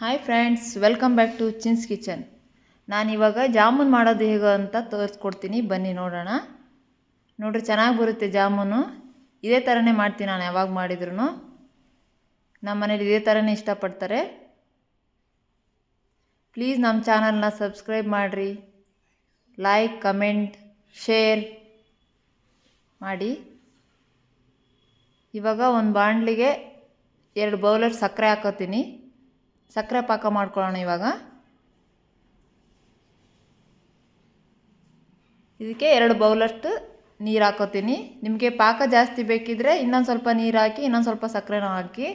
Hi friends welcome back to Chin's kitchen ನಾನಿವಾಗ ಜಾಮೂನ್ ಮಾಡೋದು ಹೇಗೆ ಅಂತ ತೋರಿಸ್ಕೊಡ್ತೀನಿ. ಬನ್ನಿ ನೋಡೋಣ. ನೋಡ್ರಿ, ಚೆನ್ನಾಗಿ ಬರುತ್ತೆ ಜಾಮೂನು. ಇದೇ ಥರನೇ ಮಾಡ್ತೀನಿ ನಾನು ಯಾವಾಗ ಮಾಡಿದ್ರು ನಮ್ಮ ಮನೇಲಿ ಇದೇ ಥರನೇ ಇಷ್ಟಪಡ್ತಾರೆ. ಪ್ಲೀಸ್ ನಮ್ಮ ಚಾನಲ್ನ ಸಬ್ಸ್ಕ್ರೈಬ್ ಮಾಡಿರಿ. ಲೈಕ್ ಕಮೆಂಟ್ ಶೇರ್ ಮಾಡಿ. ಇವಾಗ ಒಂದು ಬಾಣಲಿಗೆ ಎರಡು ಬೌಲರ್ ಸಕ್ಕರೆ ಹಾಕೋತೀನಿ. ಸಕ್ಕರೆ ಪಾಕ ಮಾಡ್ಕೊಳ್ಳೋಣ ಇವಾಗ. ಇದಕ್ಕೆ ಎರಡು ಬೌಲಷ್ಟು ನೀರು ಹಾಕೋತೀನಿ. ನಿಮಗೆ ಪಾಕ ಜಾಸ್ತಿ ಬೇಕಿದ್ರೆ ಇನ್ನೊಂದು ಸ್ವಲ್ಪ ನೀರು ಹಾಕಿ, ಇನ್ನೊಂದು ಸ್ವಲ್ಪ ಸಕ್ಕರೆನೂ ಹಾಕಿ.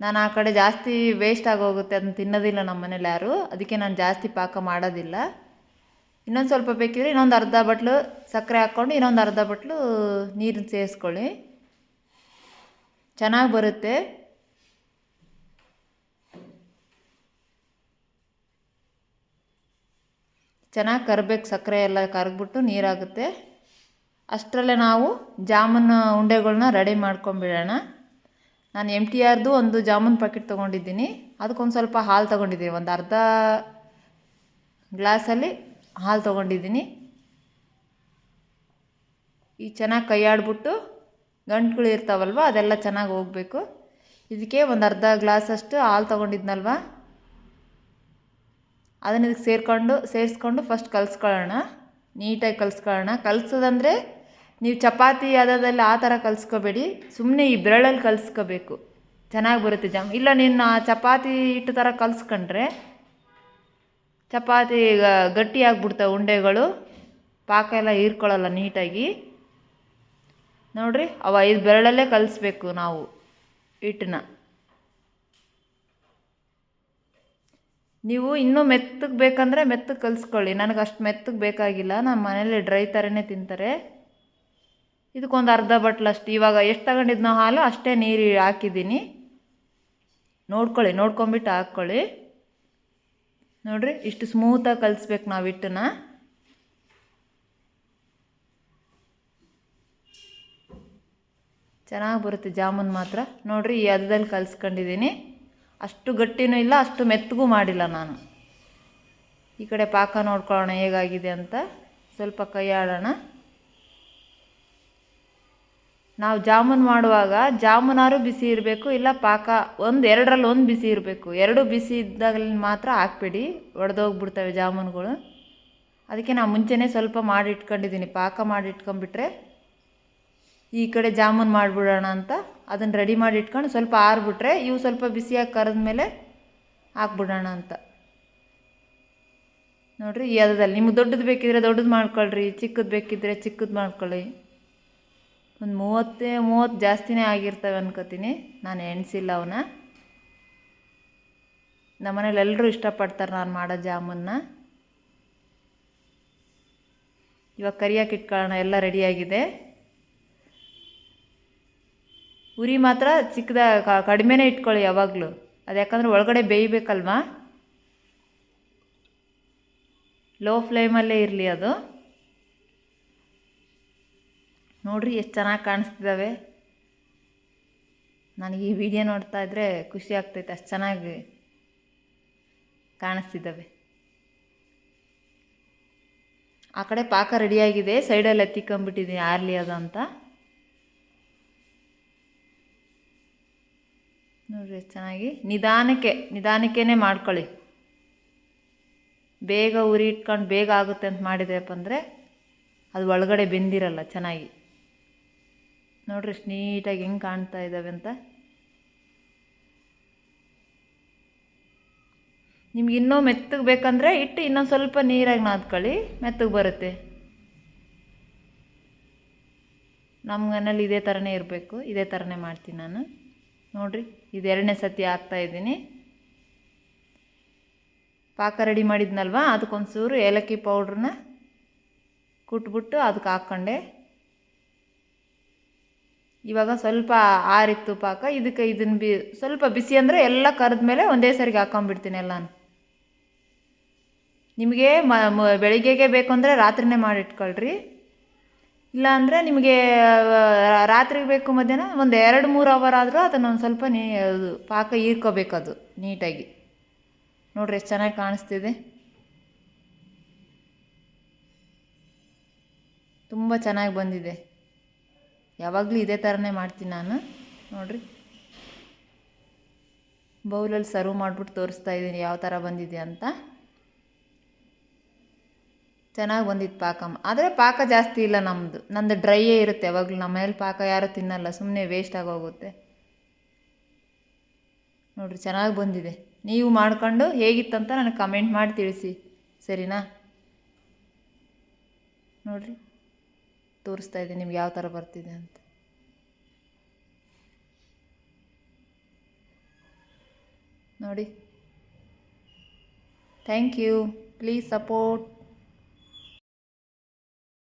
ನಾನು ಆ ಕಡೆ ಜಾಸ್ತಿ ವೇಸ್ಟ್ ಆಗೋಗುತ್ತೆ ಅದನ್ನ ತಿನ್ನೋದಿಲ್ಲ ನಮ್ಮ ಮನೇಲಿ ಯಾರು. ಅದಕ್ಕೆ ನಾನು ಜಾಸ್ತಿ ಪಾಕ ಮಾಡೋದಿಲ್ಲ. ಇನ್ನೊಂದು ಸ್ವಲ್ಪ ಬೇಕಿದ್ರೆ ಇನ್ನೊಂದು ಅರ್ಧ ಬಟ್ಲು ಸಕ್ಕರೆ ಹಾಕ್ಕೊಂಡು ಇನ್ನೊಂದು ಅರ್ಧ ಬಟ್ಲು ನೀರನ್ನ ಸೇರಿಸ್ಕೊಳ್ಳಿ. ಚೆನ್ನಾಗಿ ಬರುತ್ತೆ. ಚೆನ್ನಾಗಿ ಕರಬೇಕು ಸಕ್ಕರೆ ಎಲ್ಲ ಕರಗ್ಬಿಟ್ಟು ನೀರಾಗುತ್ತೆ. ಅಷ್ಟರಲ್ಲೇ ನಾವು ಜಾಮೂನ್ ಉಂಡೆಗಳನ್ನ ರೆಡಿ ಮಾಡ್ಕೊಂಬಿಡೋಣ. ನಾನು ಎಂ ಟಿ ಆರ್ದು ಒಂದು ಜಾಮೂನ್ ಪ್ಯಾಕೆಟ್ ತೊಗೊಂಡಿದ್ದೀನಿ. ಅದಕ್ಕೊಂದು ಸ್ವಲ್ಪ ಹಾಲು ತೊಗೊಂಡಿದ್ದೀನಿ ಒಂದು ಅರ್ಧ ಗ್ಲಾಸಲ್ಲಿ ಹಾಲು ತೊಗೊಂಡಿದ್ದೀನಿ. ಈ ಚೆನ್ನಾಗಿ ಕೈಯಾಡ್ಬಿಟ್ಟು ಗಂಟುಗಳು ಇರ್ತಾವಲ್ವ, ಅದೆಲ್ಲ ಚೆನ್ನಾಗಿ ಹೋಗಬೇಕು. ಇದಕ್ಕೆ ಒಂದು ಅರ್ಧ ಗ್ಲಾಸಷ್ಟು ಹಾಲು ತೊಗೊಂಡಿದ್ನಲ್ವ? ಅದನ್ನ ಇದಕ್ಕೆ ಸೇರಿಕೊಂಡು, ಸೇರಿಸ್ಕೊಂಡು ಫಸ್ಟ್ ಕಲಿಸ್ಕೊಳ್ಳೋಣ. ನೀಟಾಗಿ ಕಲಿಸ್ಕೊಳ್ಳೋಣ. ಕಲಿಸೋದಂದರೆ ನೀವು ಚಪಾತಿ ಅದಲ್ಲಿ ಆ ಥರ ಕಲಿಸ್ಕೋಬೇಡಿ. ಸುಮ್ಮನೆ ಈ ಬೆರಳಲ್ಲಿ ಕಲಿಸ್ಕೋಬೇಕು. ಚೆನ್ನಾಗಿ ಬರುತ್ತೆ ಜಾಮ್. ಇಲ್ಲ ನೀನು ಆ ಚಪಾತಿ ಹಿಟ್ಟು ಥರ ಕಲಿಸ್ಕೊಂಡ್ರೆ ಚಪಾತಿ ಗಟ್ಟಿ ಉಂಡೆಗಳು. ಪಾಕ ಎಲ್ಲ ಹೀರ್ಕೊಳ್ಳಲ್ಲ ನೀಟಾಗಿ. ನೋಡಿರಿ ಅವ ಐದು ಬೆರಳಲ್ಲೇ ಕಲಿಸ್ಬೇಕು ನಾವು ಹಿಟ್ಟನ್ನ. ನೀವು ಇನ್ನೂ ಮೆತ್ತಗೆ ಬೇಕಂದರೆ ಮೆತ್ತಗೆ ಕಲಿಸ್ಕೊಳ್ಳಿ. ನನಗೆ ಅಷ್ಟು ಮೆತ್ತಗೆ ಬೇಕಾಗಿಲ್ಲ. ನಮ್ಮ ಮನೇಲಿ ಡ್ರೈ ಥರನೇ ತಿಂತಾರೆ. ಇದಕ್ಕೊಂದು ಅರ್ಧ ಬಟ್ಲಷ್ಟು ಇವಾಗ ಎಷ್ಟು ತಗೊಂಡಿದ್ನೋ ಹಾಲು ಅಷ್ಟೇ ನೀರು ಹಾಕಿದ್ದೀನಿ. ನೋಡ್ಕೊಳ್ಳಿ, ನೋಡ್ಕೊಂಬಿಟ್ಟು ಹಾಕ್ಕೊಳ್ಳಿ. ನೋಡಿರಿ, ಇಷ್ಟು ಸ್ಮೂತಾಗಿ ಕಲಿಸ್ಬೇಕು ನಾವು ಹಿಟ್ಟನ್ನ. ಚೆನ್ನಾಗಿ ಬರುತ್ತೆ ಜಾಮೂನ್ ಮಾತ್ರ. ನೋಡಿರಿ, ಈ ಹದದಲ್ಲಿ ಕಲಿಸ್ಕೊಂಡಿದ್ದೀನಿ. ಅಷ್ಟು ಗಟ್ಟಿನೂ ಇಲ್ಲ, ಅಷ್ಟು ಮೆತ್ತಗೂ ಮಾಡಿಲ್ಲ ನಾನು. ಈ ಕಡೆ ಪಾಕ ನೋಡ್ಕೊಳ್ಳೋಣ ಹೇಗಾಗಿದೆ ಅಂತ ಸ್ವಲ್ಪ ಕೈ ಆಡೋಣ ನಾವು ಜಾಮೂನ್ ಮಾಡುವಾಗ ಜಾಮೂನಾರು ಬಿಸಿ ಇರಬೇಕು, ಇಲ್ಲ ಪಾಕ ಒಂದು ಎರಡರಲ್ಲಿ ಒಂದು ಬಿಸಿ ಇರಬೇಕು. ಎರಡು ಬಿಸಿ ಇದ್ದಾಗಲಿ ಮಾತ್ರ ಹಾಕ್ಬೇಡಿ, ಒಡೆದೋಗ್ಬಿಡ್ತವೆ ಜಾಮೂನುಗಳು. ಅದಕ್ಕೆ ನಾನು ಮುಂಚೆನೇ ಸ್ವಲ್ಪ ಮಾಡಿ ಇಟ್ಕೊಂಡಿದ್ದೀನಿ ಪಾಕ ಮಾಡಿ ಇಟ್ಕೊಂಡ್ಬಿಟ್ರೆ ಈ ಕಡೆ ಜಾಮೂನ್ ಮಾಡಿಬಿಡೋಣ ಅಂತ ಅದನ್ನು ರೆಡಿ ಮಾಡಿ ಇಟ್ಕೊಂಡು ಸ್ವಲ್ಪ ಆರಿಬಿಟ್ರೆ ಇವು ಸ್ವಲ್ಪ ಬಿಸಿಯಾಗಿ ಕರೆದ ಮೇಲೆ ಹಾಕ್ಬಿಡೋಣ ಅಂತ. ನೋಡಿರಿ ಈ ಅದದಲ್ಲಿ ನಿಮ್ಗೆ ದೊಡ್ಡದು ಬೇಕಿದ್ರೆ ದೊಡ್ಡದು ಮಾಡ್ಕೊಳ್ರಿ, ಚಿಕ್ಕದು ಬೇಕಿದ್ರೆ ಚಿಕ್ಕದು ಮಾಡ್ಕೊಳ್ಳಿ. ಒಂದು ಮೂವತ್ತೇ, ಮೂವತ್ತು ಜಾಸ್ತಿನೇ ಆಗಿರ್ತವೆ ಅನ್ಕೋತೀನಿ. ನಾನು ಎಣಿಸಿಲ್ಲ ಅವನ್ನ ನಮ್ಮನೇಲಿ ಎಲ್ಲರೂ ಇಷ್ಟಪಡ್ತಾರೆ ನಾನು ಮಾಡೋ ಜಾಮೂನ್ನ. ಇವಾಗ ಕರಿಯಾಕಿಟ್ಕೊಳ್ಳೋಣ ಎಲ್ಲ ರೆಡಿಯಾಗಿದೆ ಉರಿ ಮಾತ್ರ ಚಿಕ್ಕದ ಕಡಿಮೆನೇ ಇಟ್ಕೊಳ್ಳಿ ಯಾವಾಗಲೂ. ಅದು ಯಾಕಂದರೆ ಒಳಗಡೆ ಬೇಯಬೇಕಲ್ವಾ? ಲೋ ಫ್ಲೇಮಲ್ಲೇ ಇರಲಿ ಅದು. ನೋಡಿರಿ ಎಷ್ಟು ಚೆನ್ನಾಗಿ ಕಾಣಿಸ್ತಿದ್ದಾವೆ ನನಗೆ ಈ ವಿಡಿಯೋ ನೋಡ್ತಾ ಇದ್ದರೆ ಖುಷಿ ಆಗ್ತೈತೆ, ಅಷ್ಟು ಚೆನ್ನಾಗಿ ಕಾಣಿಸ್ತಿದ್ದಾವೆ ಆ ಕಡೆ ಪಾಕ ರೆಡಿಯಾಗಿದೆ ಸೈಡಲ್ಲಿ ಎತ್ತಿಕೊಂಬಿಟ್ಟಿದ್ದೀನಿ ಆರ್ಲಿ ಅದು ಅಂತ. ನೋಡಿರಿ ಚೆನ್ನಾಗಿ. ನಿಧಾನಕ್ಕೆ ನಿಧಾನಕ್ಕೇ ಮಾಡ್ಕೊಳ್ಳಿ. ಬೇಗ ಉರಿ ಇಟ್ಕೊಂಡು ಬೇಗ ಆಗುತ್ತೆ ಅಂತ ಮಾಡಿದ್ರಪ್ಪ ಅಂದರೆ ಅದು ಒಳಗಡೆ ಬೆಂದಿರಲ್ಲ ಚೆನ್ನಾಗಿ. ನೋಡ್ರಿ ಎಷ್ಟು ನೀಟಾಗಿ ಹೆಂಗೆ ಕಾಣ್ತಾ ಇದ್ದಾವೆ ಅಂತ. ನಿಮ್ಗೆ ಇನ್ನೂ ಮೆತ್ತಗೆ ಬೇಕಂದರೆ ಇಟ್ಟು ಇನ್ನೊಂದು ಸ್ವಲ್ಪ ನೀರಾಗಿ ನಾದ್ಕೊಳ್ಳಿ, ಮೆತ್ತಗೆ ಬರುತ್ತೆ. ನಮ್ಮ ಮನೇಲಿ ಇದೇ ಥರನೇ ಇರಬೇಕು, ಇದೇ ಥರನೇ ಮಾಡ್ತೀನಿ ನಾನು. ನೋಡಿರಿ, ಇದು ಎರಡನೇ ಸತಿ ಹಾಕ್ತಾಯಿದ್ದೀನಿ ಪಾಕ ರೆಡಿ ಮಾಡಿದ್ನಲ್ವ? ಸೂರು ಏಲಕ್ಕಿ ಪೌಡ್ರನ್ನ ಕುಟ್ಬಿಟ್ಟು ಅದಕ್ಕೆ ಹಾಕ್ಕೊಂಡೆ. ಇವಾಗ ಸ್ವಲ್ಪ ಆರಿತ್ತು ಪಾಕ, ಇದಕ್ಕೆ ಇದನ್ನು ಬಿ, ಸ್ವಲ್ಪ ಬಿಸಿ ಅಂದರೆ ಎಲ್ಲ ಕರೆದ ಮೇಲೆ ಒಂದೇ ಸರಿಗೆ ಹಾಕ್ಕೊಂಬಿಡ್ತೀನಿ ಎಲ್ಲಾನು. ನಿಮಗೆ ಮ ಬೆಳಿಗ್ಗೆಗೆ ಬೇಕು ಅಂದರೆ ರಾತ್ರಿನೇ ಮಾಡಿಟ್ಕೊಳ್ರಿ. ಇಲ್ಲ ಅಂದರೆ ನಿಮಗೆ ರಾತ್ರಿಗೆ ಬೇಕು ಮಧ್ಯಾಹ್ನ ಒಂದು ಎರಡು, ಮೂರು ಅವರ್ ಆದರೂ ಅದನ್ನು ಒಂದು ಸ್ವಲ್ಪ ನೀ ಪಾಕ ಅದು ನೀಟಾಗಿ. ನೋಡ್ರಿ ಎಷ್ಟು ಚೆನ್ನಾಗಿ ಕಾಣಿಸ್ತಿದೆ. ತುಂಬ ಚೆನ್ನಾಗಿ ಬಂದಿದೆ. ಯಾವಾಗಲೂ ಇದೇ ಥರನೇ ಮಾಡ್ತೀನಿ ನಾನು. ನೋಡ್ರಿ. ಬೌಲಲ್ಲಿ ಸರ್ವ್ ಮಾಡಿಬಿಟ್ಟು ತೋರಿಸ್ತಾ ಇದ್ದೀನಿ, ಯಾವ ಥರ ಬಂದಿದೆ ಅಂತ. ಚೆನ್ನಾಗಿ ಬಂದಿತ್ತು ಪಾಕ ಆದರೆ ಪಾಕ ಜಾಸ್ತಿ ಇಲ್ಲ ನಮ್ಮದು ನಂದು ಡ್ರೈಯೇ ಇರುತ್ತೆ. ಯಾವಾಗಲೂ ನಮ್ಮ ಮೇಲೆ ಪಾಕ ಯಾರೂ ತಿನ್ನಲ್ಲ. ಸುಮ್ಮನೆ ವೇಸ್ಟ್ ಆಗೋಗುತ್ತೆ. ನೋಡ್ರಿ, ಚೆನ್ನಾಗಿ ಬಂದಿದೆ. ನೀವು ಮಾಡ್ಕೊಂಡು ಹೇಗಿತ್ತಂತ ನನಗೆ ಕಮೆಂಟ್ ಮಾಡಿ ತಿಳಿಸಿ. ಸರಿನಾ? ನೋಡ್ರಿ. ತೋರಿಸ್ತಾ ಇದ್ದೀನಿ ನಿಮ್ಗೆ ಯಾವ ಥರ ಬರ್ತಿದೆ ಅಂತ. ನೋಡಿ. Thank you please support